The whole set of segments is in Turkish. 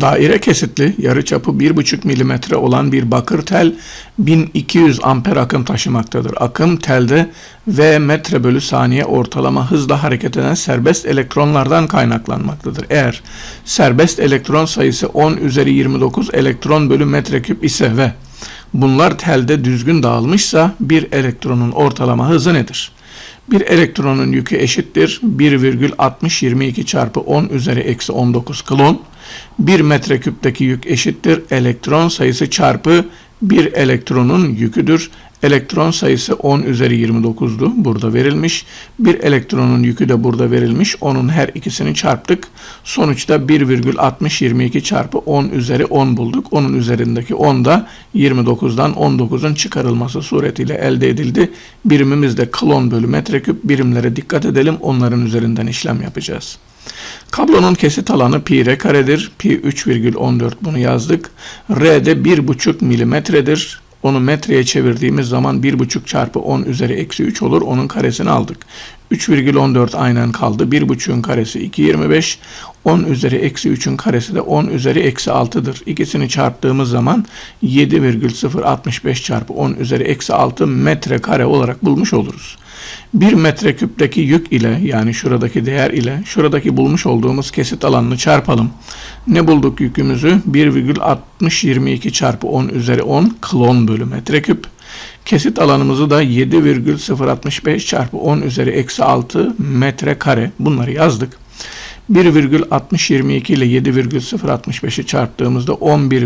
Daire kesitli, yarıçapı 1,5 mm olan bir bakır tel 1200 amper akım taşımaktadır. Akım telde V metre bölü saniye ortalama hızla hareket eden serbest elektronlardan kaynaklanmaktadır. Eğer serbest elektron sayısı 10 üzeri 29 elektron bölü metreküp ise ve bunlar telde düzgün dağılmışsa bir elektronun ortalama hızı nedir? Bir elektronun yükü eşittir 1,6022 çarpı 10 üzeri eksi 19 klon. 1 metreküpteki yük eşittir elektron sayısı çarpı bir elektronun yüküdür. Elektron sayısı 10 üzeri 29'du. Burada verilmiş. Bir elektronun yükü de burada verilmiş. Onun her ikisini çarptık. Sonuçta 1,6022 çarpı 10 üzeri 10 bulduk. Onun üzerindeki 10 da 29'dan 19'un çıkarılması suretiyle elde edildi. Birimimiz de klon bölü metreküp. Birimlere dikkat edelim. Onların üzerinden işlem yapacağız. Kablonun kesit alanı pi r karedir. Pi 3,14 bunu yazdık. R de 1,5 milimetredir. Onu metreye çevirdiğimiz zaman 1,5 çarpı 10 üzeri eksi 3 olur. Onun karesini aldık. 3,14 aynen kaldı. 1,5'ün karesi 2,25. 10 üzeri eksi 3'ün karesi de 10 üzeri eksi 6'dır. İkisini çarptığımız zaman 7,065 çarpı 10 üzeri eksi 6 metre kare olarak bulmuş oluruz. 1 metreküpteki yük ile yani şuradaki değer ile şuradaki bulmuş olduğumuz kesit alanını çarpalım. Ne bulduk yükümüzü? 1,6022 çarpı 10 üzeri 10 klon bölü metreküp. Kesit alanımızı da 7,065 çarpı 10 üzeri eksi 6 metre kare. Bunları yazdık. 1,6022 ile 7,065'i çarptığımızda 11,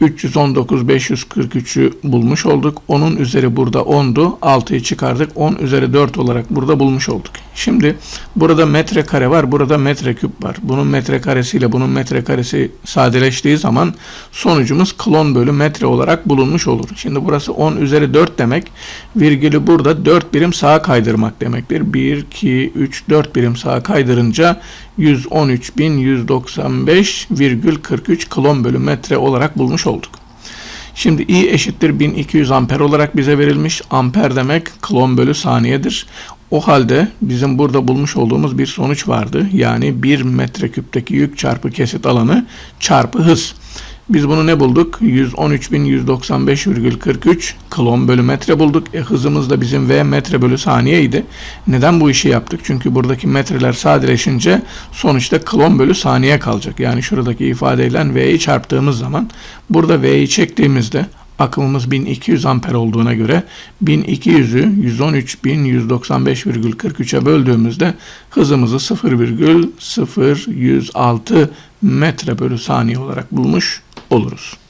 319 543'ü bulmuş olduk. Onun üzeri burada 10'du. 6'yı çıkardık. 10 üzeri 4 olarak burada bulmuş olduk. Şimdi burada metrekare var. Burada metreküp var. Bunun metrekaresiyle bunun metrekaresi sadeleştiği zaman sonucumuz klon bölü metre olarak bulunmuş olur. Şimdi burası 10 üzeri 4 demek. Virgülü burada 4 birim sağa kaydırmak demektir. 1, 2, 3, 4 birim sağa kaydırınca 113.195,43 klon bölü metre olarak olduk. Şimdi I eşittir 1200 amper olarak bize verilmiş. Amper demek klon bölü saniyedir. O halde bizim burada bulmuş olduğumuz bir sonuç vardı. Yani 1 metreküpteki yük çarpı kesit alanı çarpı hız. Biz bunu ne bulduk? 113.195,43 klon bölü metre bulduk. E, hızımız da bizim V metre bölü saniyeydi. Neden bu işi yaptık? Çünkü buradaki metreler sadeleşince sonuçta klon bölü saniye kalacak. Yani şuradaki ifadeyle V'yi çarptığımız zaman burada V'yi çektiğimizde akımımız 1200 amper olduğuna göre 1200'ü 113.195,43'e böldüğümüzde hızımızı 0,0106 metre bölü saniye olarak bulmuş oluruz.